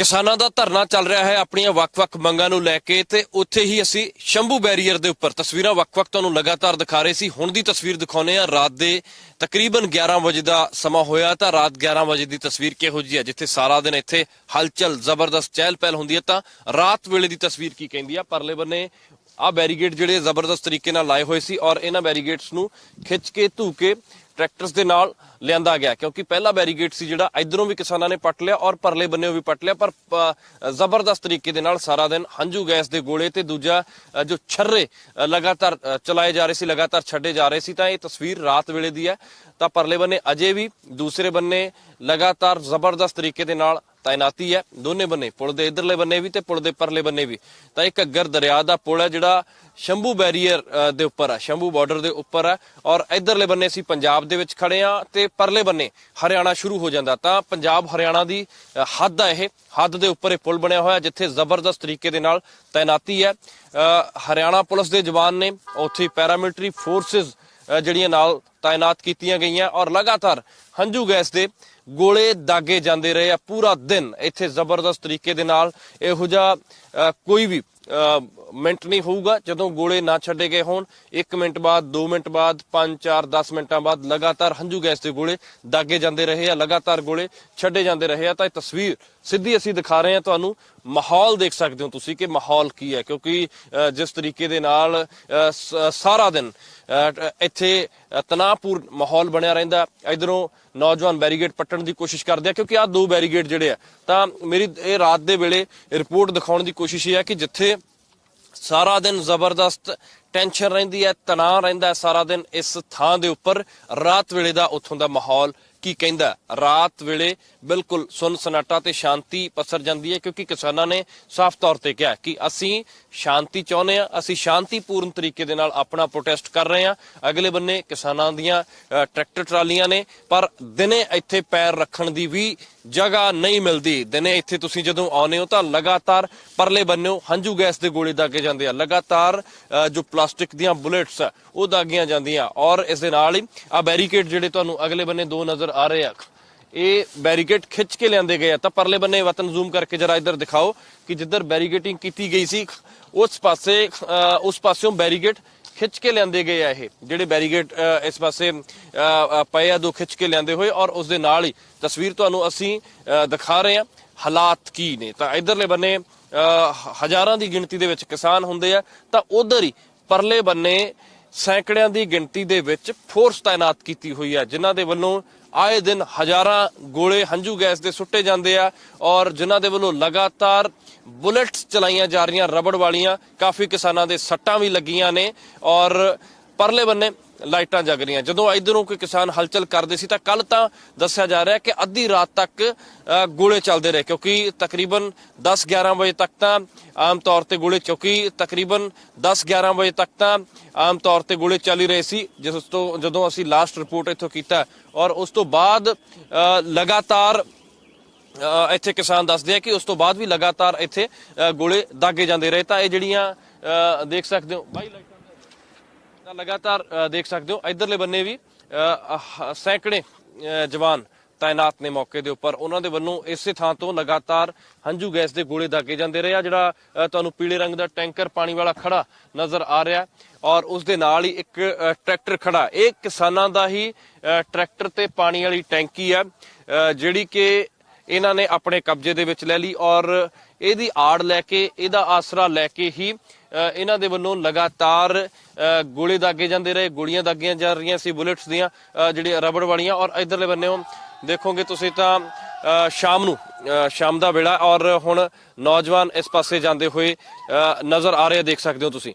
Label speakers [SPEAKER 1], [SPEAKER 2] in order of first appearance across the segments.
[SPEAKER 1] ਕਿਸਾਨਾਂ ਦਾ ਧਰਨਾ ਚੱਲ ਰਿਹਾ ਹੈ ਆਪਣੀਆਂ ਵੱਖ-ਵੱਖ ਮੰਗਾਂ ਨੂੰ ਲੈ ਕੇ ਤੇ ਉੱਥੇ ਹੀ ਅਸੀਂ ਸ਼ੰਭੂ ਬੈਰੀਅਰ ਦੇ ਉੱਪਰ ਤਸਵੀਰਾਂ ਵੱਖ-ਵੱਖ ਤੁਹਾਨੂੰ ਲਗਾਤਾਰ ਦਿਖਾ ਰਹੇ ਸੀ। ਹੁਣ ਦੀ ਤਸਵੀਰ ਦਿਖਾਉਨੇ ਆ ਰਾਤ ਦੇ ਤਕਰੀਬਨ 11 ਵਜੇ ਦਾ ਸਮਾਂ ਹੋਇਆ ਤਾਂ ਰਾਤ 11 ਵਜੇ ਦੀ ਤਸਵੀਰ ਕਿਹੋ ਜਿਹੀ ਹੈ, ਜਿੱਥੇ ਸਾਰਾ ਦਿਨ ਇੱਥੇ ਹਲਚਲ, ਜ਼ਬਰਦਸਤ ਚਹਿਲ ਪਹਿਲ ਹੁੰਦੀ ਹੈ ਤਾਂ ਰਾਤ ਵੇਲੇ ਦੀ ਤਸਵੀਰ ਕੀ ਕਹਿੰਦੀ ਆ? ਪਰਲੇ ਬੰਨੇ ਆ ਬੈਰੀਗੇਟ ਜਿਹੜੇ ਜ਼ਬਰਦਸਤ ਤਰੀਕੇ ਨਾਲ ਲਾਏ ਹੋਏ ਸੀ ਔਰ ਇਹਨਾਂ ਬੈਰੀਗੇਟਸ ਨੂੰ ਖਿੱਚ ਕੇ, ਧੂ ਕੇ ਟਰੈਕਟਰਸ ਦੇ ਨਾਲ ਲਿਆਂਦਾ ਗਿਆ, ਕਿਉਂਕਿ ਪਹਿਲਾ ਬੈਰੀਗੇਟ ਸੀ ਜਿਹੜਾ ਇਧਰੋਂ ਵੀ ਕਿਸਾਨਾਂ ਨੇ ਪੱਟ ਲਿਆ ਔਰ ਪਰਲੇ ਬੰਨੇੋਂ ਵੀ ਪੱਟ ਲਿਆ, ਪਰ ਜ਼ਬਰਦਸਤ ਤਰੀਕੇ ਦੇ ਨਾਲ ਸਾਰਾ ਦਿਨ ਹੰਝੂ ਗੈਸ ਦੇ ਗੋਲੇ ਤੇ ਦੂਜਾ ਜੋ ਛਰਰੇ ਲਗਾਤਾਰ ਚਲਾਏ ਜਾ ਰਹੇ ਸੀ, ਲਗਾਤਾਰ ਛੱਡੇ ਜਾ ਰਹੇ ਸੀ, ਤਾਂ ਇਹ ਤਸਵੀਰ ਰਾਤ ਵੇਲੇ ਦੀ ਹੈ। ਤਾਂ ਪਰਲੇ ਬੰਨੇ ਅਜੇ ਵੀ, ਦੂਸਰੇ ਬੰਨੇ ਲਗਾਤਾਰ ਜ਼ਬਰਦਸਤ ਤਰੀਕੇ ਦੇ ਨਾਲ ਤਾਇਨਾਤੀ ਹੈ। ਦੋਨੇ ਬੰਨੇ, ਪੁਲ ਦੇ ਇਧਰਲੇ ਬੰਨੇ ਵੀ ਤੇ ਪੁਲ ਦੇ ਪਰਲੇ ਬੰਨੇ ਵੀ। ਤਾਂ ਇਹ ਘੱਗਰ ਦਰਿਆ ਦਾ ਪੁਲ ਹੈ ਜਿਹੜਾ ਸ਼ੰਭੂ ਬੈਰੀਅਰ ਦੇ ਉੱਪਰ ਹੈ, ਸ਼ੰਭੂ ਬਾਰਡਰ ਦੇ ਉੱਪਰ ਹੈ। ਔਰ ਇਧਰਲੇ ਬੰਨੇ ਅਸੀਂ ਪੰਜਾਬ ਦੇ ਵਿੱਚ ਖੜੇ ਆ ਤੇ ਪਰਲੇ ਬੰਨੇ ਹਰਿਆਣਾ ਸ਼ੁਰੂ ਹੋ ਜਾਂਦਾ ਤਾਂ ਪੰਜਾਬ ਹਰਿਆਣਾ ਦੀ ਹੱਦ ਹੈ ਇਹ। ਹੱਦ ਦੇ ਉੱਪਰ ਇਹ ਪੁਲ ਬਣਿਆ ਹੋਇਆ ਜਿੱਥੇ ਜ਼ਬਰਦਸਤ ਤਰੀਕੇ ਦੇ ਨਾਲ ਤਾਇਨਾਤੀ ਹੈ। ਹਰਿਆਣਾ ਪੁਲਿਸ ਦੇ ਜਵਾਨ ਨੇ ਉੱਥੇ ਪੈਰਾਮਿਲਟਰੀ ਫੋਰਸਸ ਅ, ਜਿਹੜੀਆਂ ਨਾਲ ਤਾਇਨਾਤ ਕੀਤੀਆਂ ਗਈਆਂ ਔਰ ਲਗਾਤਾਰ ਹੰਝੂ ਗੈਸ ਦੇ ਗੋਲੇ ਦਾਗੇ ਜਾਂਦੇ ਰਹੇ ਆ ਪੂਰਾ ਦਿਨ ਇੱਥੇ ਜ਼ਬਰਦਸਤ ਤਰੀਕੇ ਦੇ ਨਾਲ। ਇਹੋ ਜਿਹਾ ਕੋਈ ਵੀ ਮਿੰਟ ਨਹੀਂ ਹੋਊਗਾ ਜਦੋਂ ਗੋਲੇ ਨਾ ਛੱਡੇ ਗਏ ਹੋਣ। 1 ਮਿੰਟ ਬਾਅਦ 2 ਮਿੰਟ ਬਾਅਦ 5 4 10 ਮਿੰਟਾਂ ਬਾਅਦ ਲਗਾਤਾਰ ਹੰਝੂ ਗੈਸ ਦੇ ਗੋਲੇ ਦਾਗੇ ਜਾਂਦੇ ਰਹੇ ਆ ਲਗਾਤਾਰ ਗੋਲੇ ਛੱਡੇ ਜਾਂਦੇ ਰਹੇ ਆ। ਤਾਂ ਇਹ ਤਸਵੀਰ ਸਿੱਧੀ ਅਸੀਂ ਦਿਖਾ ਰਹੇ ਹਾਂ ਤੁਹਾਨੂੰ। ਮਾਹੌਲ ਦੇਖ ਸਕਦੇ ਹੋ ਤੁਸੀਂ ਕਿ ਮਾਹੌਲ ਕੀ ਹੈ ਕਿਉਂਕਿ ਜਿਸ ਤਰੀਕੇ ਦੇ ਨਾਲ ਸ- ਸਾਰਾ ਦਿਨ ਇੱਥੇ ਅ, ਤਣਾਅਪੂਰਨ ਮਾਹੌਲ ਬਣਿਆ ਰਹਿੰਦਾ। ਇਧਰੋਂ ਨੌਜਵਾਨ ਬੈਰੀਗੇਡ ਪੱਟਣ ਦੀ ਕੋਸ਼ਿਸ਼ ਕਰਦੇ ਆ ਕਿਉਂਕਿ ਆ ਦੋ ਬੈਰੀਗੇਡ ਜਿਹੜੇ ਆ ਤਾਂ ਮੇਰੀ ਇਹ ਰਾਤ ਦੇ ਵੇਲੇ ਰਿਪੋਰਟ ਦਿਖਾਉਣ ਦੀ ਕੋਸ਼ਿਸ਼ ਇਹ ਹੈ ਕਿ ਜਿੱਥੇ ਸਾਰਾ ਦਿਨ ਜ਼ਬਰਦਸਤ ਟੈਨਸ਼ਨ ਰਹਿੰਦੀ ਹੈ, ਤਣਾਅ ਰਹਿੰਦਾ ਸਾਰਾ ਦਿਨ ਇਸ ਥਾਂ ਦੇ ਉੱਪਰ। ਰਾਤ ਵੇਲੇ ਦਾ ਉੱਥੋਂ ਦਾ ਮਾਹੌਲ ਕੀ ਕਹਿੰਦਾ ਰਾਤ ਵੇਲੇ ਬਿਲਕੁਲ ਸੁੰਨ ਸਨਾਟਾ ਤੇ ਸ਼ਾਂਤੀ ਪਸਰ ਜਾਂਦੀ ਹੈ, ਕਿਉਂਕਿ ਕਿਸਾਨਾਂ ਨੇ ਸਾਫ਼ ਤੌਰ ਤੇ ਕਿਹਾ ਕਿ ਅਸੀਂ ਸ਼ਾਂਤੀ ਚਾਹੁੰਦੇ ਆ ਅਸੀਂ ਸ਼ਾਂਤੀਪੂਰਨ ਤਰੀਕੇ ਦੇ ਨਾਲ ਆਪਣਾ ਪ੍ਰੋਟੈਸਟ ਕਰ ਰਹੇ ਆ ਅਗਲੇ ਬੰਨੇ ਕਿਸਾਨਾਂ ਦੀਆਂ ਟਰੈਕਟਰ ਟਰਾਲੀਆਂ ਨੇ, ਪਰ ਦਿਨੇ ਇੱਥੇ ਪੈਰ ਰੱਖਣ ਦੀ ਵੀ ਜਗ੍ਹਾ ਨਹੀਂ ਮਿਲਦੀ। ਦਿਨੇ ਇੱਥੇ ਤੁਸੀਂ ਜਦੋਂ ਆਉਨੇ ਹੋ ਤਾਂ ਲਗਾਤਾਰ ਪਰਲੇ ਬੰਨਿਓ ਹੰਝੂ ਗੈਸ ਦੇ ਗੋਲੇ ਦਾਗੇ ਜਾਂਦੇ ਆ। ਲਗਾਤਾਰ ਜੋ ਪਲਾਸਟਿਕ ਦੀਆਂ ਬੁਲੇਟਸ ਆ, ਉਹ ਦਾਗੀਆਂ ਜਾਂਦੀਆਂ। ਔਰ ਇਸ ਦੇ ਨਾਲ ਹੀ ਆ ਬੈਰੀਕੇਡ ਜਿਹੜੇ ਤੁਹਾਨੂੰ ਅਗਲੇ ਬੰਨੇ ਦੋ ਨਜ਼ਰ ਆ ਰਹੇ ਆ। ਇਹ ਬੈਰੀਕੇਡ ਖਿੱਚ ਕੇ ਲਿਆਂਦੇ ਗਏ ਆ। ਤਾਂ ਪਰਲੇ ਬੰਨੇ ਵਤਨ ਜ਼ੂਮ ਕਰਕੇ ਜਰਾ ਇੱਧਰ ਦਿਖਾਓ ਕਿ ਜਿੱਧਰ ਬੈਰੀਕੇਟਿੰਗ ਕੀਤੀ ਗਈ ਸੀ ਉਸ ਪਾਸੇ ਉਸ ਪਾਸਿਓਂ ਬੈਰੀਕੇਡ ਖਿੱਚ ਕੇ ਲਿਆਂਦੇ ਗਏ ਆ ਇਹ। ਜਿਹੜੇ ਬੈਰੀਕੇਡ ਅ, ਇਸ ਪਾਸੇ ਪਏ ਆ ਦੋ ਖਿੱਚ ਕੇ ਲਿਆਂਦੇ ਹੋਏ ਔਰ ਉਸ ਦੇ ਨਾਲ ਹੀ ਤਸਵੀਰ ਤੁਹਾਨੂੰ ਅਸੀਂ ਅ, ਦਿਖਾ ਰਹੇ ਹਾਂ। ਹਾਲਾਤ ਕੀ ਨੇ? ਤਾਂ ਇਧਰਲੇ ਬੰਨੇ ਅ, ਹਜ਼ਾਰਾਂ ਦੀ ਗਿਣਤੀ ਦੇ ਵਿੱਚ ਕਿਸਾਨ ਹੁੰਦੇ ਆ। ਤਾਂ ਉਧਰ ਹੀ ਪਰਲੇ ਬੰਨੇ ਸੈਂਕੜਿਆਂ ਦੀ ਗਿਣਤੀ ਦੇ ਵਿੱਚ ਫੋਰਸ ਤਾਇਨਾਤ ਕੀਤੀ ਹੋਈ ਹੈ ਜਿਨ੍ਹਾਂ ਦੇ ਵੱਲੋਂ ਆਏ ਦਿਨ ਹਜ਼ਾਰਾਂ ਗੋਲੇ ਹੰਝੂ ਗੈਸ ਦੇ ਸੁੱਟੇ ਜਾਂਦੇ ਆ ਔਰ ਜਿਨ੍ਹਾਂ ਦੇ ਵੱਲੋਂ ਲਗਾਤਾਰ ਬੁਲੇਟਸ ਚਲਾਈਆਂ ਜਾ ਰਹੀਆਂ ਰਬੜ ਵਾਲੀਆਂ ਕਾਫੀ ਕਿਸਾਨਾਂ ਦੇ ਸੱਟਾਂ ਵੀ ਲੱਗੀਆਂ ਨੇ ਔਰ ਪਰਲੇ ਬੰਨੇ ਲਾਈਟਾਂ ਜਗ ਰਹੀਆਂ। ਜਦੋਂ ਇਧਰੋਂ ਕੋਈ ਕਿਸਾਨ ਹਲਚਲ ਕਰਦੇ ਸੀ ਤਾਂ ਕੱਲ ਤਾਂ ਦੱਸਿਆ ਜਾ ਰਿਹਾ ਕਿ ਅੱਧੀ ਰਾਤ ਤੱਕ ਅ, ਗੋਲੇ ਚੱਲਦੇ ਰਹੇ ਕਿਉਂਕਿ ਤਕਰੀਬਨ 10-11 ਵਜੇ ਤੱਕ ਤਾਂ ਆਮ ਤੌਰ ਤੇ ਗੋਲੇ ਕਿਉਂਕਿ ਤਕਰੀਬਨ 10-11 ਵਜੇ ਤੱਕ ਤਾਂ ਆਮ ਤੌਰ ਤੇ ਗੋਲੇ ਚੱਲ ਹੀ ਰਹੇ ਸੀ ਜਿਸ ਤੋਂ ਜਦੋਂ ਅਸੀਂ ਲਾਸਟ ਰਿਪੋਰਟ ਇੱਥੋਂ ਕੀਤਾ। ਔਰ ਉਸ ਤੋਂ ਬਾਅਦ ਲਗਾਤਾਰ ਇੱਥੇ ਕਿਸਾਨ ਦੱਸਦੇ ਆ ਕਿ ਉਸ ਤੋਂ ਬਾਅਦ ਵੀ ਲਗਾਤਾਰ ਇੱਥੇ ਗੋਲੇ ਦਾਗੇ ਜਾਂਦੇ ਰਹੇ। ਤਾਂ ਇਹ ਜਿਹੜੀਆਂ ਅ, ਦੇਖ ਸਕਦੇ ਹੋ ਬਾਈ ਲਗਾਤਾਰ ਦੇਖ ਸਕਦੇ ਹੋ ਇਧਰਲੇ ਬੰਨੇ ਵੀ ਅਹ, ਸੈਂਕੜੇ ਜਵਾਨ ਤਾਇਨਾਤ ਨੇ ਮੌਕੇ ਦੇ ਉੱਪਰ। ਉਹਨਾਂ ਦੇ ਵੱਲੋਂ ਇਸੇ ਥਾਂ ਤੋਂ ਲਗਾਤਾਰ ਹੰਝੂ ਗੈਸ ਦੇ ਗੋਲੇ ਦਾਗੇ ਜਾਂਦੇ ਰਹੇ ਆ ਜਿਹੜਾ ਤੁਹਾਨੂੰ ਪੀਲੇ ਰੰਗ ਦਾ ਟੈਂਕਰ ਪਾਣੀ ਵਾਲਾ ਖੜਾ ਨਜ਼ਰ ਆ ਰਿਹਾ। ਔਰ ਉਸ ਦੇ ਨਾਲ ਹੀ ਇੱਕ ਟਰੈਕਟਰ ਖੜਾ। ਇਹ ਕਿਸਾਨਾਂ ਦਾ ਹੀ ਟਰੈਕਟਰ ਤੇ ਪਾਣੀ ਵਾਲੀ ਟੈਂਕੀ ਹੈ ਜਿਹੜੀ ਕਿ ਇਹਨਾਂ ਨੇ ਆਪਣੇ ਕਬਜ਼ੇ ਦੇ ਵਿੱਚ ਲੈ ਲਈ ਔਰ ਇਹਦੀ ਆੜ ਲੈ ਕੇ ਇਹਦਾ ਆਸਰਾ ਲੈ ਕੇ ਹੀ ਇਹਨਾਂ ਦੇ ਵੱਲੋਂ ਲਗਾਤਾਰ ਅ, ਗੋਲੇ ਦਾਗੇ ਜਾਂਦੇ ਰਹੇ। ਗੋਲੀਆਂ ਦਾਗੀਆਂ ਜਾ ਰਹੀਆਂ ਸੀ ਬੁਲੇਟਸ ਦੀਆਂ ਅ, ਜਿਹੜੀਆਂ ਰਬੜ ਵਾਲੀਆਂ। ਔਰ ਇਧਰਲੇ ਬੰਨੇੋਂ ਦੇਖੋਗੇ ਤੁਸੀਂ ਤਾਂ ਅ, ਸ਼ਾਮ ਨੂੰ ਅ, ਸ਼ਾਮ ਦਾ ਵੇਲਾ ਔਰ ਹੁਣ ਨੌਜਵਾਨ ਇਸ ਪਾਸੇ ਜਾਂਦੇ ਹੋਏ ਅ, ਨਜ਼ਰ ਆ ਰਹੇ ਦੇਖ ਸਕਦੇ ਹੋ ਤੁਸੀਂ।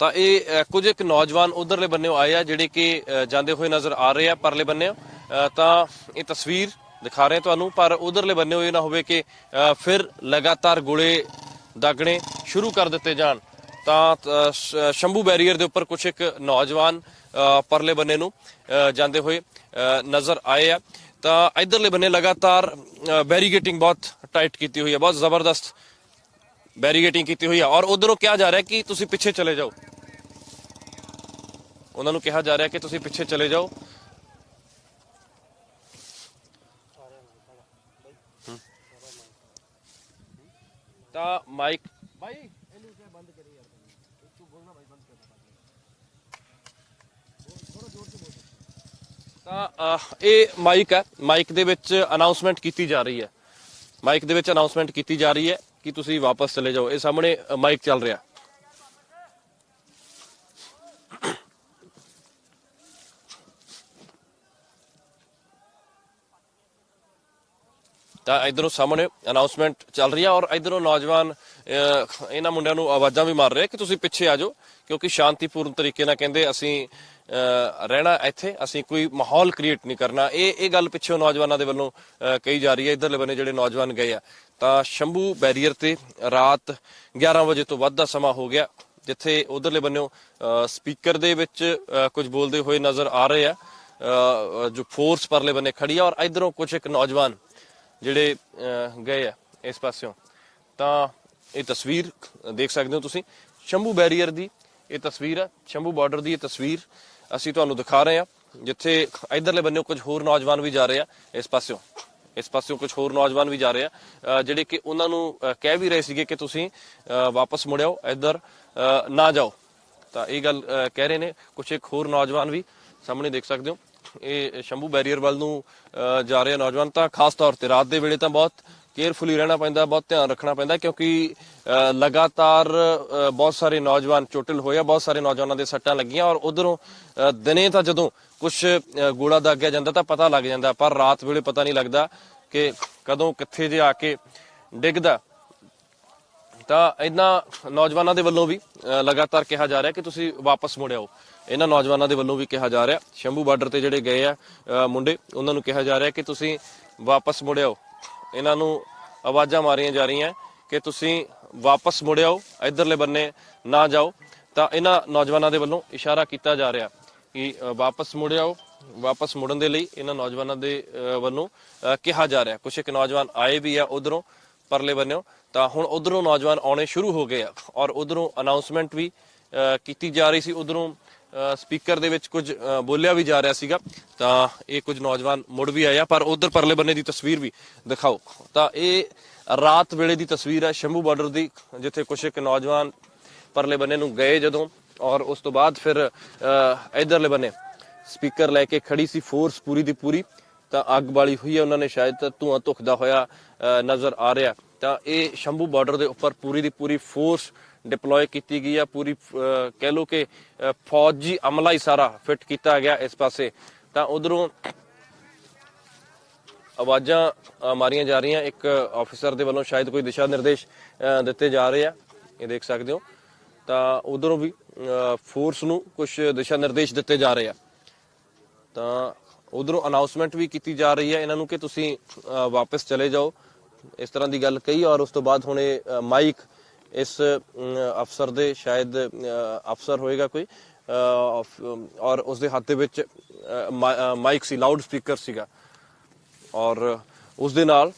[SPEAKER 1] ਤਾਂ ਇਹ ਅ, ਕੁਝ ਇੱਕ ਨੌਜਵਾਨ ਉਧਰਲੇ ਬੰਨੇੋਂ ਆਏ ਆ ਜਿਹੜੇ ਕਿ ਜਾਂਦੇ ਹੋਏ ਨਜ਼ਰ ਆ ਰਹੇ ਆ ਪਰਲੇ ਬੰਨੇੋਂ ਅ, ਤਾਂ ਇਹ ਤਸਵੀਰ ਦਿਖਾ ਰਹੇ ਤੁਹਾਨੂੰ ਪਰ ਉਧਰਲੇ ਬੰਨੇੋਂ ਇਹ ਨਾ ਹੋਵੇ ਕਿ ਅ, ਫਿਰ ਲਗਾਤਾਰ ਗੋਲੇ ਦਾਗਣੇ ਸ਼ੁਰੂ ਕਰ ਦਿੱਤੇ ਜਾਣ। ਤਾਂ ਸ਼ੰਭੂ ਬੈਰੀਅਰ ਦੇ ਉੱਪਰ ਕੁਝ ਇੱਕ ਨੌਜਵਾਨ ਪਰਲੇ ਬੰਨੇ ਨੂੰ ਜਾਂਦੇ ਹੋਏ ਨਜ਼ਰ ਆਏ ਆ। ਤਾਂ ਇਧਰਲੇ ਬੰਨੇ ਲਗਾਤਾਰ ਬੈਰੀਗੇਟਿੰਗ ਬਹੁਤ ਟਾਈਟ ਕੀਤੀ ਹੋਈ ਹੈ ਬਹੁਤ ਜ਼ਬਰਦਸਤ ਬੈਰੀਗੇਟਿੰਗ ਕੀਤੀ ਹੋਈ ਹੈ ਔਰ ਉਧਰੋਂ ਕਿਹਾ ਜਾ ਰਿਹਾ ਕਿ ਤੁਸੀਂ ਪਿੱਛੇ ਚਲੇ ਜਾਓ। ਉਹਨਾਂ ਨੂੰ ਕਿਹਾ ਜਾ ਰਿਹਾ ਕਿ ਤੁਸੀਂ ਪਿੱਛੇ ਚਲੇ ਜਾਓ। ਤਾਂ ਮਾਈਕ ਭਾਈ ਇਹਨੂੰ ਕਿਹਾ ਬੰਦ ਕਰੀ ਯਾਰ ਤੂੰ ਬੋਲਣਾ ਭਾਈ ਬੰਦ ਕਰ ਥੋੜਾ ਜ਼ੋਰ ਤੇ ਬੋਲ ਤਾਂ ਇਹ ਮਾਈਕ ਹੈ। ਮਾਈਕ ਦੇ ਵਿੱਚ ਅਨਾਉਂਸਮੈਂਟ ਕੀਤੀ ਜਾ ਰਹੀ ਹੈ। ਮਾਈਕ ਦੇ ਵਿੱਚ ਅਨਾਉਂਸਮੈਂਟ ਕੀਤੀ ਜਾ ਰਹੀ ਹੈ ਕਿ ਤੁਸੀਂ ਵਾਪਸ ਚਲੇ ਜਾਓ। ਇਹ ਸਾਹਮਣੇ ਮਾਈਕ ਚੱਲ ਰਿਹਾ। ਤਾਂ ਇਧਰੋਂ ਸਾਹਮਣੇ ਅਨਾਉਂਸਮੈਂਟ ਚੱਲ ਰਹੀ ਹੈ ਔਰ ਇਧਰੋਂ ਨੌਜਵਾਨ ਅਹ, ਇਹਨਾਂ ਮੁੰਡਿਆਂ ਨੂੰ ਆਵਾਜ਼ਾਂ ਵੀ ਮਾਰ ਰਹੇ ਕਿ ਤੁਸੀਂ ਪਿੱਛੇ ਆ ਜਾਓ ਕਿਉਂਕਿ ਸ਼ਾਂਤੀਪੂਰਨ ਤਰੀਕੇ ਨਾਲ ਕਹਿੰਦੇ ਅਸੀਂ ਰਹਿਣਾ ਇੱਥੇ ਅਸੀਂ ਕੋਈ ਮਾਹੌਲ ਕ੍ਰੀਏਟ ਨਹੀਂ ਕਰਨਾ। ਇਹ ਇਹ ਗੱਲ ਪਿੱਛੋਂ ਨੌਜਵਾਨਾਂ ਦੇ ਵੱਲੋਂ ਅਹ, ਕਹੀ ਜਾ ਰਹੀ ਹੈ। ਇਧਰਲੇ ਬੰਨੇ ਜਿਹੜੇ ਨੌਜਵਾਨ ਗਏ ਆ ਤਾਂ ਸ਼ੰਭੂ ਬੈਰੀਅਰ ਤੇ ਰਾਤ 11 ਵਜੇ ਤੋਂ ਵੱਧ ਦਾ ਸਮਾਂ ਹੋ ਗਿਆ ਜਿੱਥੇ ਉਧਰਲੇ ਬੰਨਿਓ ਸਪੀਕਰ ਦੇ ਵਿੱਚ ਕੁਝ ਬੋਲਦੇ ਹੋਏ ਨਜ਼ਰ ਆ ਰਹੇ ਆ। ਜੋ ਫੋਰਸ ਪਰਲੇ ਬੰਨੇ ਖੜੀ ਆ ਔਰ ਇਧਰੋਂ ਕੁਝ ਇੱਕ ਨੌਜਵਾਨ ਜਿਹੜੇ ਅਹ, ਗਏ ਆ ਇਸ ਪਾਸਿਓਂ। ਤਾਂ ਇਹ ਤਸਵੀਰ ਦੇਖ ਸਕਦੇ ਹੋ ਤੁਸੀਂ। ਸ਼ੰਭੂ ਬੈਰੀਅਰ ਦੀ ਇਹ ਤਸਵੀਰ ਹੈ ਸ਼ੰਭੂ ਬਾਰਡਰ ਦੀ ਇਹ ਤਸਵੀਰ। ਅਸੀਂ ਤੁਹਾਨੂੰ ਦਿਖਾ ਰਹੇ ਹਾਂ ਜਿੱਥੇ ਇਧਰਲੇ ਬੰਨੇ ਕੁਝ ਹੋਰ ਨੌਜਵਾਨ ਵੀ ਜਾ ਰਹੇ ਆ ਇਸ ਪਾਸਿਓਂ ਇਸ ਪਾਸਿਓਂ ਕੁਝ ਹੋਰ ਨੌਜਵਾਨ ਵੀ ਜਾ ਰਹੇ ਆ ਜਿਹੜੇ ਕਿ ਉਹਨਾਂ ਨੂੰ ਕਹਿ ਵੀ ਰਹੇ ਸੀਗੇ ਕਿ ਤੁਸੀਂ ਅਹ, ਵਾਪਸ ਮੁੜਿਓ ਇੱਧਰ ਅਹ, ਨਾ ਜਾਓ। ਤਾਂ ਇਹ ਗੱਲ ਕਹਿ ਰਹੇ ਨੇ ਕੁਝ ਇੱਕ ਹੋਰ ਨੌਜਵਾਨ ਵੀ ਸਾਹਮਣੇ ਦੇਖ ਸਕਦੇ ਹੋ। ਇਹ ਸ਼ੰਭੂ ਬੈਰੀਅਰ ਵੱਲ ਨੂੰ ਅਹ, ਜਾ ਰਹੇ ਨੌਜਵਾਨ ਤਾਂ ਖਾਸ ਤੌਰ ਤੇ ਰਾਤ ਦੇ ਵੇਲੇ ਤਾਂ ਬਹੁਤ ਕੇਅਰਫੁਲੀ ਰਹਿਣਾ ਪੈਂਦਾ ਬਹੁਤ ਧਿਆਨ ਰੱਖਣਾ ਪੈਂਦਾ ਕਿਉਂਕਿ ਅਹ, ਲਗਾਤਾਰ ਅਹ, ਬਹੁਤ ਸਾਰੇ ਨੌਜਵਾਨ ਚੋਟਿਲ ਹੋਏ ਆ ਬਹੁਤ ਸਾਰੇ ਨੌਜਵਾਨਾਂ ਦੇ ਸੱਟਾਂ ਲੱਗੀਆਂ ਔਰ ਉਧਰੋਂ ਦਿਨੇ ਤਾਂ ਜਦੋਂ ਕੁਝ ਗੋਲਾ ਦਾਗਿਆ ਜਾਂਦਾ ਤਾਂ ਪਤਾ ਲੱਗ ਜਾਂਦਾ ਪਰ ਰਾਤ ਵੇਲੇ ਪਤਾ ਨਹੀਂ ਲੱਗਦਾ ਕਿ ਕਦੋਂ ਕਿੱਥੇ ਜੇ ਆ ਕੇ ਡਿੱਗਦਾ। ਤਾਂ ਇਹਨਾਂ ਨੌਜਵਾਨਾਂ ਦੇ ਵੱਲੋਂ ਵੀ ਅਹ, ਲਗਾਤਾਰ ਕਿਹਾ ਜਾ ਰਿਹਾ ਕਿ ਤੁਸੀਂ ਵਾਪਸ ਮੁੜ ਆਓ। ਇਹਨਾਂ ਨੌਜਵਾਨਾਂ ਦੇ ਵੱਲੋਂ ਵੀ ਕਿਹਾ ਜਾ ਰਿਹਾ ਸ਼ੰਭੂ ਬਾਰਡਰ ਤੇ ਜਿਹੜੇ ਗਏ ਆ ਮੁੰਡੇ ਉਹਨਾਂ ਨੂੰ ਕਿਹਾ ਜਾ ਰਿਹਾ ਕਿ ਤੁਸੀਂ ਵਾਪਸ ਮੁੜ ਆਓ। ਇਹਨਾਂ ਨੂੰ ਆਵਾਜ਼ਾਂ ਮਾਰੀਆਂ ਜਾ ਰਹੀਆਂ ਕਿ ਤੁਸੀਂ ਵਾਪਸ ਮੁੜ ਆਓ, ਇਧਰਲੇ ਬੰਨੇ ਨਾ ਜਾਓ। ਤਾਂ ਇਹਨਾਂ ਨੌਜਵਾਨਾਂ ਦੇ ਵੱਲੋਂ ਇਸ਼ਾਰਾ ਕੀਤਾ ਜਾ ਰਿਹਾ ਕਿ ਵਾਪਸ ਮੁੜਿਆਓ ਵਾਪਸ ਮੁੜਨ ਦੇ ਲਈ ਇਹਨਾਂ ਨੌਜਵਾਨਾਂ ਦੇ ਵੱਲੋਂ ਕਿਹਾ ਜਾ ਰਿਹਾ। ਕੁਝ ਇੱਕ ਨੌਜਵਾਨ ਆਏ ਵੀ ਆ ਉਧਰੋਂ, ਪਰਲੇ ਬੰਨਿਓ। ਤਾਂ ਹੁਣ ਉਧਰੋਂ ਨੌਜਵਾਨ ਆਉਣੇ ਸ਼ੁਰੂ ਹੋ ਗਏ ਆ ਔਰ ਉਧਰੋਂ ਅਨਾਉਂਸਮੈਂਟ ਵੀ ਕੀਤੀ ਜਾ ਰਹੀ ਸੀ। ਉਧਰੋਂ ਸਪੀਕਰ ਦੇ ਵਿੱਚ ਕੁਝ ਬੋਲਿਆ ਵੀ ਜਾ ਰਿਹਾ ਸੀਗਾ ਤਾਂ ਇਹ ਕੁਝ ਨੌਜਵਾਨ ਮੁੜ ਵੀ ਆਇਆ ਪਰ ਉਧਰ ਪਰਲੇ ਬੰਨੇ ਦੀ ਤਸਵੀਰ ਵੀ ਦਿਖਾਓ। ਤਾਂ ਇਹ ਰਾਤ ਵੇਲੇ ਦੀ ਤਸਵੀਰ ਹੈ ਸ਼ੰਭੂ ਬਾਰਡਰ ਦੀ ਜਿੱਥੇ ਕੁਝ ਇੱਕ ਨੌਜਵਾਨ ਪਰਲੇ ਬੰਨੇ ਨੂੰ ਗਏ ਜਦੋਂ ਔਰ ਉਸ ਤੋਂ ਬਾਅਦ ਫਿਰ ਅਹ, ਇਧਰਲੇ ਬੰਨੇ ਸਪੀਕਰ ਲੈ ਕੇ ਖੜੀ ਸੀ ਫੋਰਸ ਪੂਰੀ ਦੀ ਪੂਰੀ ਤਾਂ ਅੱਗ ਬਾਲੀ ਹੋਈ ਹੈ ਉਹਨਾਂ ਨੇ ਸ਼ਾਇਦ ਤਾਂ ਧੂਆਂ ਧੁਖਦਾ ਹੋਇਆ ਨਜ਼ਰ ਆ ਰਿਹਾ। ਤਾਂ ਇਹ ਸ਼ੰਭੂ ਬਾਰਡਰ ਦੇ ਉੱਪਰ ਪੂਰੀ ਦੀ ਪੂਰੀ ਫੋਰਸ ਡਿਪਲੋਏ ਕੀਤੀ ਗਈ ਆ। ਪੂਰੀ ਕਹਿ ਲੋ ਕਿ ਫੌਜੀ ਅਮਲਾ ਹੀ ਸਾਰਾ ਫਿੱਟ ਕੀਤਾ ਗਿਆ ਇਸ ਪਾਸੇ। ਤਾਂ ਉਧਰੋਂ ਆਵਾਜ਼ਾਂ ਮਾਰੀਆਂ ਜਾ ਰਹੀਆਂ। ਇੱਕ ਆਫੀਸਰ ਦੇ ਵੱਲੋਂ ਸ਼ਾਇਦ ਕੋਈ ਦਿਸ਼ਾ ਨਿਰਦੇਸ਼ ਅ, ਦਿੱਤੇ ਜਾ ਰਹੇ ਆ। ਇਹ ਦੇਖ ਸਕਦੇ ਹੋ। ਤਾਂ ਉਧਰੋਂ ਵੀ ਫੋਰਸ ਨੂੰ ਕੁਝ ਦਿਸ਼ਾ ਨਿਰਦੇਸ਼ ਦਿੱਤੇ ਜਾ ਰਹੇ ਆ। ਤਾਂ ਉਧਰੋਂ ਅਨਾਉਂਸਮੈਂਟ ਵੀ ਕੀਤੀ ਜਾ ਰਹੀ ਹੈ ਇਹਨਾਂ ਨੂੰ ਕਿ ਤੁਸੀਂ ਅ, ਵਾਪਸ ਚਲੇ ਜਾਓ। ਇਸ ਤਰ੍ਹਾਂ ਦੀ ਗੱਲ ਕਹੀ ਔਰ ਉਸ ਤੋਂ ਬਾਅਦ ਹੁਣ ਮਾਈਕ ਇਸ ਅਫਸਰ ਦੇ ਸ਼ਾਇਦ ਅਫਸਰ ਹੋਏਗਾ ਕੋਈ ਔਰ ਉਸ ਦੇ ਹੱਥ ਦੇ ਵਿੱਚ ਮਾਈਕ ਸੀ, ਲਾਊਡ ਸਪੀਕਰ ਸੀਗਾ। ਔਰ ਉਸ ਦੇ ਨਾਲ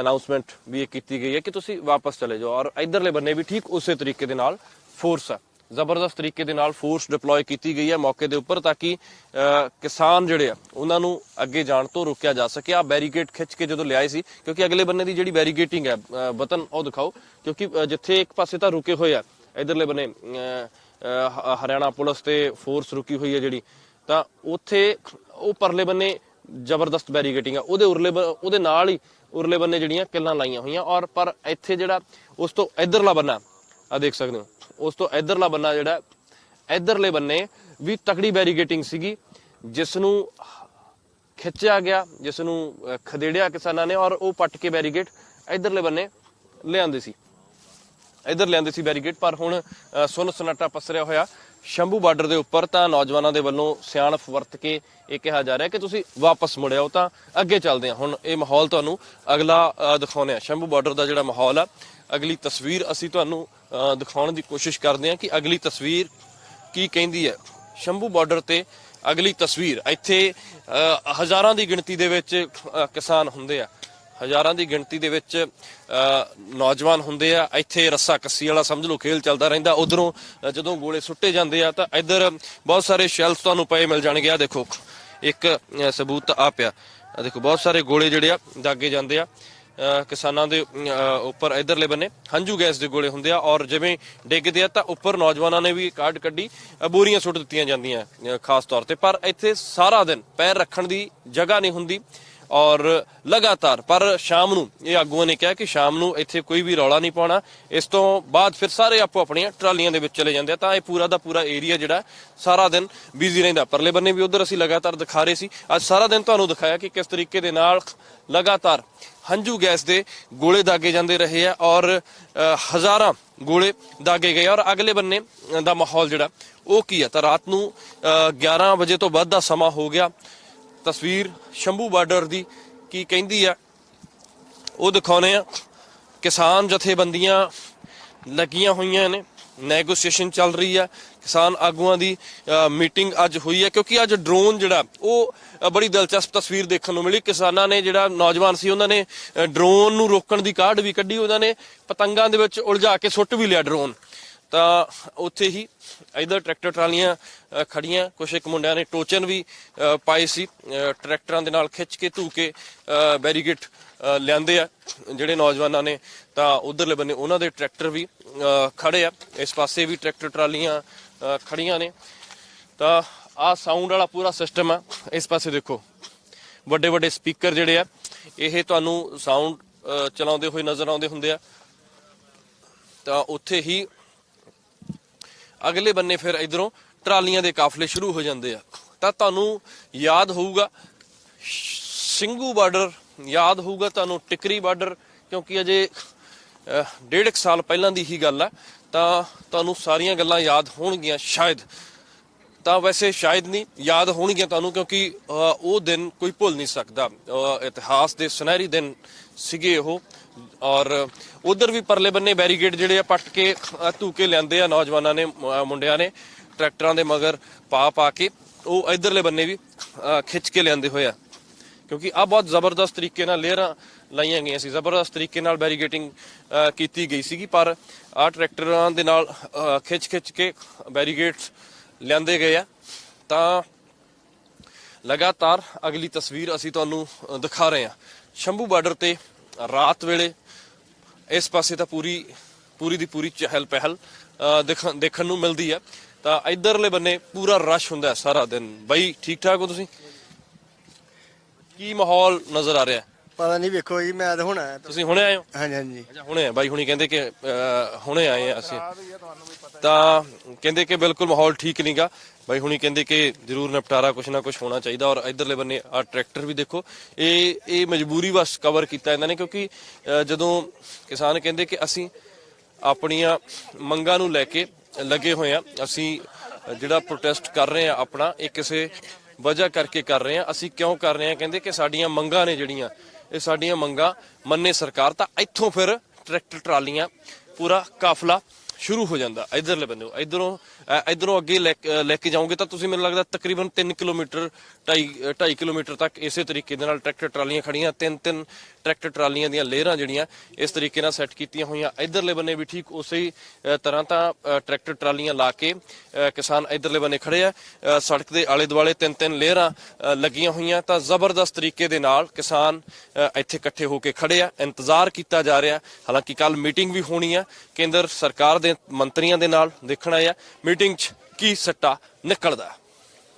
[SPEAKER 1] ਅਨਾਉਂਸਮੈਂਟ ਵੀ ਇਹ ਕੀਤੀ ਗਈ ਹੈ ਕਿ ਤੁਸੀਂ ਵਾਪਸ ਚਲੇ ਜਾਓ। ਔਰ ਇਧਰਲੇ ਬੰਨੇ ਵੀ ਠੀਕ ਉਸੇ ਤਰੀਕੇ ਦੇ ਨਾਲ ਫੋਰਸ ਹੈ ਜ਼ਬਰਦਸਤ ਤਰੀਕੇ ਦੇ ਨਾਲ ਫੋਰਸ ਡਿਪਲੋਏ ਕੀਤੀ ਗਈ ਹੈ ਮੌਕੇ ਦੇ ਉੱਪਰ ਤਾਂ ਕਿ ਅ, ਕਿਸਾਨ ਜਿਹੜੇ ਆ ਉਹਨਾਂ ਨੂੰ ਅੱਗੇ ਜਾਣ ਤੋਂ ਰੋਕਿਆ ਜਾ ਸਕੇ। ਆ ਬੈਰੀਕੇਡ ਖਿੱਚ ਕੇ ਜਦੋਂ ਲਿਆਏ ਸੀ ਕਿਉਂਕਿ ਅਗਲੇ ਬੰਨੇ ਦੀ ਜਿਹੜੀ ਬੈਰੀਕੇਟਿੰਗ ਹੈ ਵਤਨ ਉਹ ਦਿਖਾਓ। ਕਿਉਂਕਿ ਜਿੱਥੇ ਇੱਕ ਪਾਸੇ ਤਾਂ ਰੁਕੇ ਹੋਏ ਆ ਇਧਰਲੇ ਬੰਨੇ ਹਰਿਆਣਾ ਪੁਲਿਸ ਤੇ ਫੋਰਸ ਰੁਕੀ ਹੋਈ ਹੈ ਜਿਹੜੀ ਤਾਂ ਉੱਥੇ ਉਹ ਪਰਲੇ ਬੰਨੇ ਜ਼ਬਰਦਸਤ ਬੈਰੀਕੇਟਿੰਗ ਆ। ਉਹਦੇ ਉਰਲੇ ਬ- ਉਹਦੇ ਨਾਲ ਹੀ ਉਰਲੇ ਬੰਨੇ ਜਿਹੜੀਆਂ ਕਿੱਲਾਂ ਲਾਈਆਂ ਹੋਈਆਂ ਔਰ ਪਰ ਇੱਥੇ ਜਿਹੜਾ ਉਸ ਤੋਂ ਇਧਰਲਾ ਬੰਨਾ ਆ ਦੇਖ ਸਕਦੇ ਹੋ। ਉਸ ਤੋਂ ਇਧਰਲਾ ਬੰਨਾ ਜਿਹੜਾ ਇਧਰਲੇ ਬੰਨੇ ਵੀ ਤਕੜੀ ਬੈਰੀਕੇਟਿੰਗ ਸੀਗੀ ਜਿਸ ਨੂੰ ਖਿੱਚਿਆ ਗਿਆ ਜਿਸ ਨੂੰ ਖਦੇੜਿਆ ਕਿਸਾਨਾਂ ਨੇ ਔਰ ਉਹ ਪੱਟ ਕੇ ਬੈਰੀਕੇਡ ਇਧਰਲੇ ਬੰਨੇ ਲਿਆਂਦੇ ਸੀ। ਇਧਰ ਲਿਆਂਦੇ ਸੀ ਬੈਰੀਕੇਡ ਪਰ ਹੁਣ ਸੁਨ ਸਨਾਟਾ ਪਸਰਿਆ ਹੋਇਆ ਸ਼ੰਭੂ ਬਾਰਡਰ ਦੇ ਉੱਪਰ ਤਾਂ ਨੌਜਵਾਨਾਂ ਦੇ ਵੱਲੋਂ ਸਿਆਣਫ ਵਰਤ ਕੇ ਇਹ ਕਿਹਾ ਜਾ ਰਿਹਾ ਕਿ ਤੁਸੀਂ ਵਾਪਸ ਮੁੜਿਓ ਤਾਂ ਅੱਗੇ ਚੱਲਦੇ ਹਾਂ। ਹੁਣ ਇਹ ਮਾਹੌਲ ਤੁਹਾਨੂੰ ਅਗਲਾ ਅ, ਦਿਖਾਉਂਦੇ ਹਾਂ। ਸ਼ੰਭੂ ਬਾਰਡਰ ਦਾ ਜਿਹੜਾ ਮਾਹੌਲ ਆ ਅਗਲੀ ਤਸਵੀਰ ਅਸੀਂ ਤੁਹਾਨੂੰ ਅ, ਦਿਖਾਉਣ ਦੀ ਕੋਸ਼ਿਸ਼ ਕਰਦੇ ਹਾਂ ਕਿ ਅਗਲੀ ਤਸਵੀਰ ਕੀ ਕਹਿੰਦੀ ਹੈ। ਸ਼ੰਭੂ ਬਾਰਡਰ ਤੇ ਅਗਲੀ ਤਸਵੀਰ ਇੱਥੇ ਹਜ਼ਾਰਾਂ ਦੀ ਗਿਣਤੀ ਦੇ ਵਿੱਚ ਕਿਸਾਨ ਹੁੰਦੇ ਆ। ਹਜ਼ਾਰਾਂ ਦੀ ਗਿਣਤੀ ਦੇ ਵਿੱਚ ਅ, ਨੌਜਵਾਨ ਹੁੰਦੇ ਆ। ਇੱਥੇ ਰੱਸਾ ਕੱਸੀ ਵਾਲਾ ਸਮਝ ਲਓ ਖੇਲ ਚੱਲਦਾ ਰਹਿੰਦਾ। ਉਧਰੋਂ ਜਦੋਂ ਗੋਲੇ ਸੁੱਟੇ ਜਾਂਦੇ ਆ ਤਾਂ ਇੱਧਰ ਬਹੁਤ ਸਾਰੇ ਸ਼ੈਲਸ ਤੁਹਾਨੂੰ ਪਏ ਮਿਲ ਜਾਣਗੇ। ਆ ਦੇਖੋ ਇੱਕ ਸਬੂਤ ਆ ਪਿਆ। ਦੇਖੋ ਬਹੁਤ ਸਾਰੇ ਗੋਲੇ ਜਿਹੜੇ ਆ ਦਾਗੇ ਜਾਂਦੇ ਆ। ਕਿਸਾਨਾਂ ਦੇ, ਅਹ, ਉੱਪਰ ਇਧਰਲੇ ਬੰਨੇ ਹੰਝੂ ਗੈਸ ਦੇ ਗੋਲੇ ਹੁੰਦੇ ਆ ਔਰ ਜਿਵੇਂ ਡਿੱਗਦੇ ਆ ਤਾਂ ਉੱਪਰ ਨੌਜਵਾਨਾਂ ਨੇ ਵੀ ਕਾਰਡ ਕੱਢੀ ਬੋਰੀਆਂ ਸੁੱਟ ਦਿੱਤੀਆਂ ਜਾਂਦੀਆਂ ਖਾਸ ਤੌਰ ਤੇ। ਪਰ ਇੱਥੇ ਸਾਰਾ ਦਿਨ ਪੈਰ ਰੱਖਣ ਦੀ ਜਗ੍ਹਾ ਨਹੀਂ ਹੁੰਦੀ। ਔਰ ਲਗਾਤਾਰ ਪਰ ਸ਼ਾਮ ਨੂੰ ਇਹ ਆਗੂਆਂ ਨੇ ਕਿਹਾ ਕਿ ਸ਼ਾਮ ਨੂੰ ਇੱਥੇ ਕੋਈ ਵੀ ਰੌਲਾ ਨਹੀਂ ਪਾਉਣਾ। ਇਸ ਤੋਂ ਬਾਅਦ ਫਿਰ ਸਾਰੇ ਆਪੋ ਆਪਣੀਆਂ ਟਰਾਲੀਆਂ ਦੇ ਵਿੱਚ ਚਲੇ ਜਾਂਦੇ ਆ। ਤਾਂ ਇਹ ਪੂਰਾ ਦਾ ਪੂਰਾ ਏਰੀਆ ਜਿਹੜਾ ਸਾਰਾ ਦਿਨ ਬਿਜ਼ੀ ਰਹਿੰਦਾ। ਪਰਲੇ ਬੰਨੇ ਵੀ ਉਧਰ ਅਸੀਂ ਲਗਾਤਾਰ ਦਿਖਾ ਰਹੇ ਸੀ। ਅੱਜ ਸਾਰਾ ਦਿਨ ਤੁਹਾਨੂੰ ਦਿਖਾਇਆ ਕਿ ਕਿਸ ਤਰੀਕੇ ਦੇ ਨਾਲ ਲਗਾਤਾਰ ਹੰਝੂ ਗੈਸ ਦੇ ਗੋਲੇ ਦਾਗੇ ਜਾਂਦੇ ਰਹੇ ਆ ਔਰ ਹਜ਼ਾਰਾਂ ਗੋਲੇ ਦਾਗੇ ਗਏ ਔਰ ਅਗਲੇ ਬੰਨੇ ਦਾ ਮਾਹੌਲ ਜਿਹੜਾ ਉਹ ਕੀ ਆ? ਤਾਂ ਰਾਤ ਨੂੰ ਅ, 11 ਵਜੇ ਤੋਂ ਬਾਅਦ ਦਾ ਸਮਾਂ ਹੋ ਗਿਆ। ਤਸਵੀਰ ਸ਼ੰਭੂ ਬਾਰਡਰ ਦੀ ਕੀ ਕਹਿੰਦੀ ਆ ਉਹ ਦਿਖਾਉਨੇ ਆ। ਕਿਸਾਨ ਜਥੇਬੰਦੀਆਂ ਲੱਗੀਆਂ ਹੋਈਆਂ ਨੇ ਨੈਗੋਸੀਏਸ਼ਨ ਚੱਲ ਰਹੀ ਆ। ਕਿਸਾਨ ਆਗੂਆਂ ਦੀ ਅ, ਮੀਟਿੰਗ ਅੱਜ ਹੋਈ ਹੈ ਕਿਉਂਕਿ ਅੱਜ ਡਰੋਨ ਜਿਹੜਾ ਉਹ ਬੜੀ ਦਿਲਚਸਪ ਤਸਵੀਰ ਦੇਖਣ ਨੂੰ ਮਿਲੀ। ਕਿਸਾਨਾਂ ਨੇ ਜਿਹੜਾ ਨੌਜਵਾਨ ਸੀ ਉਹਨਾਂ ਨੇ ਡਰੋਨ ਨੂੰ ਰੋਕਣ ਦੀ ਕਾਢ ਵੀ ਕੱਢੀ। ਉਹਨਾਂ ਨੇ ਪਤੰਗਾਂ ਦੇ ਵਿੱਚ ਉਲਝਾ ਕੇ ਸੁੱਟ ਵੀ ਲਿਆ ਡਰੋਨ ਤਾਂ ਉੱਥੇ ਹੀ ਇਧਰ ਟਰੈਕਟਰ ਟਰਾਲੀਆਂ ਅ, ਖੜੀਆਂ ਕੁਛ ਇੱਕ ਮੁੰਡਿਆਂ ਨੇ ਟੋਚਨ ਵੀ ਪਾਏ ਸੀ। ਟਰੈਕਟਰਾਂ ਦੇ ਨਾਲ ਖਿੱਚ ਕੇ ਧੂ ਕੇ ਬੈਰੀਗੇਟ ਲਿਆਂਦੇ ਆ ਜਿਹੜੇ ਨੌਜਵਾਨਾਂ ਨੇ। ਤਾਂ ਉਧਰਲੇ ਬੰਨੇ ਉਹਨਾਂ ਦੇ ਟਰੈਕਟਰ ਵੀ ਅ, ਖੜੇ ਆ। ਇਸ ਪਾਸੇ ਵੀ ਟਰੈਕਟਰ ਟਰਾਲੀਆਂ ਅ, ਖੜੀਆਂ ਨੇ। ਤਾਂ ਆਹ ਸਾਊਂਡ ਵਾਲਾ ਪੂਰਾ ਸਿਸਟਮ ਆ। ਇਸ ਪਾਸੇ ਦੇਖੋ ਵੱਡੇ ਵੱਡੇ ਸਪੀਕਰ ਜਿਹੜੇ ਆ ਇਹ ਤੁਹਾਨੂੰ ਸਾਊਂਡ ਚਲਾਉਂਦੇ ਹੋਏ ਨਜ਼ਰ ਆਉਂਦੇ ਹੁੰਦੇ ਆ। ਤਾਂ ਉੱਥੇ ਹੀ ਅਗਲੇ ਬੰਨੇ ਫਿਰ ਇਧਰੋਂ ਟਰਾਲੀਆਂ ਦੇ ਕਾਫਲੇ ਸ਼ੁਰੂ ਹੋ ਜਾਂਦੇ ਆ। ਤਾਂ ਤੁਹਾਨੂੰ ਯਾਦ ਹੋਊਗਾ ਸਿੰਘੂ ਬਾਰਡਰ ਯਾਦ ਹੋਊਗਾ ਤੁਹਾਨੂੰ ਟਿਕਰੀ ਬਾਰਡਰ ਕਿਉਂਕਿ ਅਜੇ ਡੇਢ ਕੁ ਸਾਲ ਪਹਿਲਾਂ ਦੀ ਹੀ ਗੱਲ ਆ। ਤਾਂ ਤੁਹਾਨੂੰ ਸਾਰੀਆਂ ਗੱਲਾਂ ਯਾਦ ਹੋਣਗੀਆਂ ਸ਼ਾਇਦ। ਤਾਂ ਵੈਸੇ ਸ਼ਾਇਦ ਨਹੀਂ ਯਾਦ ਹੋਣਗੀਆਂ ਤੁਹਾਨੂੰ ਕਿਉਂਕਿ ਅਹ, ਉਹ ਦਿਨ ਕੋਈ ਭੁੱਲ ਨਹੀਂ ਸਕਦਾ। ਇਤਿਹਾਸ ਦੇ ਸੁਨਹਿਰੀ ਦਿਨ ਸੀਗੇ ਉਹ। ਔਰ ਉਧਰ ਵੀ ਪਰਲੇ ਬੰਨੇ ਬੈਰੀਗੇਡ ਜਿਹੜੇ ਆ ਪੱਟ ਕੇ ਅਹ, ਧੂ ਕੇ ਲਿਆਂਦੇ ਆ ਨੌਜਵਾਨਾਂ ਨੇ ਮੁੰਡਿਆਂ ਨੇ ਟਰੈਕਟਰਾਂ ਦੇ ਮਗਰ ਪਾ ਪਾ ਕੇ ਉਹ ਇਧਰਲੇ ਬੰਨੇ ਵੀ ਖਿੱਚ ਕੇ ਲੈਂਦੇ ਹੋਏ ਆ। ਕਿਉਂਕਿ ਆ ਬਹੁਤ ਜ਼ਬਰਦਸਤ ਤਰੀਕੇ ਨਾਲ ਲੇਅਰਾਂ ਲਾਈਆਂ ਗਈਆਂ ਸੀ ਜ਼ਬਰਦਸਤ ਤਰੀਕੇ ਨਾਲ ਬੈਰੀਗੇਟਿੰਗ ਕੀਤੀ ਗਈ ਸੀਗੀ ਪਰ ਆ ਟਰੈਕਟਰਾਂ ਦੇ ਨਾਲ ਖਿੱਚ ਖਿੱਚ ਕੇ ਬੈਰੀਗੇਟਸ ਲਿਆਂਦੇ ਗਏ ਆ। ਤਾਂ ਲਗਾਤਾਰ ਅਗਲੀ ਤਸਵੀਰ ਅਸੀਂ ਤੁਹਾਨੂੰ ਦਿਖਾ ਰਹੇ ਹਾਂ। ਸ਼ੰਭੂ ਬਾਰਡਰ ਤੇ ਰਾਤ ਵੇਲੇ ਇਸ ਪਾਸੇ ਤਾਂ ਪੂਰੀ ਪੂਰੀ ਦੀ ਪੂਰੀ ਚਹਿਲ ਪਹਿਲ ਅ, ਦੇਖਣ ਦੇਖਣ ਨੂੰ ਮਿਲਦੀ ਹੈ। ਤਾਂ ਇਧਰਲੇ ਬੰਨੇ ਪੂਰਾ ਰਸ਼ ਹੁੰਦਾ ਸਾਰਾ ਦਿਨ। ਬਾਈ ਠੀਕ ਠਾਕ ਹੋ ਤੁਸੀਂ? ਕੀ ਮਾਹੌਲ ਨਜ਼ਰ ਆ ਰਿਹਾ?
[SPEAKER 2] ਪਤਾ ਨਹੀਂ ਵੇਖੋ ਜੀ ਮੈਂ ਤਾਂ ਹੁਣ ਆਇਆ
[SPEAKER 1] ਤੁਸੀਂ ਹੁਣੇ ਆਏ ਹੋ?
[SPEAKER 2] ਹਾਂਜੀ ਹਾਂਜੀ।
[SPEAKER 1] ਅੱਛਾ ਹੁਣੇ ਆ। ਬਾਈ ਹੁਣੀ ਕਹਿੰਦੇ ਕਿ ਹੁਣੇ ਆਏ ਆ ਅਸੀਂ। ਤਾਂ ਕਹਿੰਦੇ ਕਿ ਬਿਲਕੁਲ ਮਾਹੌਲ ਠੀਕ ਨਹੀਂਗਾ ਬਾਈ ਹੁਣੀ ਕਹਿੰਦੇ ਕਿ ਜ਼ਰੂਰ ਨਿਪਟਾਰਾ ਕੁਛ ਨਾ ਕੁਛ ਹੋਣਾ ਚਾਹੀਦਾ ਔਰ ਇਧਰਲੇ ਬੰਨੇ ਆ ਟਰੈਕਟਰ ਵੀ ਦੇਖੋ। ਇਹ ਇਹ ਮਜਬੂਰੀ ਬਸ ਕਵਰ ਕੀਤਾ ਇਹਨਾਂ ਨੇ ਕਿਉਂਕਿ ਜਦੋਂ ਕਿਸਾਨ ਕਹਿੰਦੇ ਕਿ ਅਸੀਂ ਆਪਣੀਆਂ ਮੰਗਾਂ ਨੂੰ ਲੈ ਕੇ ਲੱਗੇ ਹੋਏ ਆ ਅਸੀਂ ਜਿਹੜਾ ਪ੍ਰੋਟੈਸਟ ਕਰ ਰਹੇ ਆ ਆਪਣਾ ਇਹ ਕਿਸੇ ਵਜ੍ਹਾ ਕਰਕੇ ਕਰ ਰਹੇ ਆ। ਅਸੀਂ ਕਿਉਂ ਕਰ ਰਹੇ ਆ? ਕਹਿੰਦੇ ਕਿ ਸਾਡੀਆਂ ਮੰਗਾਂ ਨੇ ਜਿਹੜੀਆਂ ਇਹ ਸਾਡੀਆਂ ਮੰਗਾਂ ਮੰਨੇ ਸਰਕਾਰ, ਤਾਂ ਇੱਥੋਂ ਫਿਰ ਟਰੈਕਟਰ, ਟਰਾਲੀਆਂ, ਪੂਰਾ ਕਾਫਲਾ ਸ਼ੁਰੂ ਹੋ ਜਾਂਦਾ। ਇਧਰਲੇ ਬੰਦੇ, ਇਧਰੋਂ ਇਧਰੋਂ ਅੱਗੇ ਲੈ ਕੇ- ਲੈ ਕੇ ਜਾਓਗੇ ਤਾਂ ਤੁਸੀਂ ਮੈਨੂੰ ਲੱਗਦਾ ਤਕਰੀਬਨ 3 ਕਿਲੋਮੀਟਰ 2.5 2.5 ਕਿਲੋਮੀਟਰ ਤੱਕ ਇਸੇ ਤਰੀਕੇ ਦੇ ਨਾਲ ਟਰੈਕਟਰ ਟਰਾਲੀਆਂ ਖੜੀਆਂ, ਤਿੰਨ ਤਿੰਨ ਟਰੈਕਟਰ ਟਰਾਲੀਆਂ ਦੀਆਂ ਲੇਅਰਾਂ ਜਿਹੜੀਆਂ ਇਸ ਤਰੀਕੇ ਨਾਲ ਸੈੱਟ ਕੀਤੀਆਂ ਹੋਈਆਂ। ਇਧਰਲੇ ਬੰਨੇ ਵੀ ਠੀਕ ਉਸੇ ਹੀ ਤਰ੍ਹਾਂ ਤਾਂ ਟਰੈਕਟਰ ਟਰਾਲੀਆਂ ਲਾ ਕੇ ਕਿਸਾਨ ਇਧਰਲੇ ਬੰਨੇ ਖੜੇ ਆ। ਸੜਕ ਦੇ ਆਲੇ ਦੁਆਲੇ ਤਿੰਨ ਤਿੰਨ ਲੇਅਰਾਂ ਲੱਗੀਆਂ ਹੋਈਆਂ ਤਾਂ ਜ਼ਬਰਦਸਤ ਤਰੀਕੇ ਦੇ ਨਾਲ ਕਿਸਾਨ ਇੱਥੇ ਇਕੱਠੇ ਹੋ ਕੇ ਖੜੇ ਆ, ਇੰਤਜ਼ਾਰ ਕੀਤਾ ਜਾ ਰਿਹਾ। ਹਾਲਾਂਕਿ ਕੱਲ ਮੀਟਿੰਗ ਵੀ ਹੋਣੀ ਆ। ਕੇਂਦਰ ਸਰਕਾਰ ਦੇ ਮੰਤਰੀਆਂ ਦੇ ਨਾਲ ਦੇਖਣਾ ਆ। ਮੀਟਿੰਗ 'ਚ ਕੀ ਸੱਟਾ ਨਿਕਲਦਾ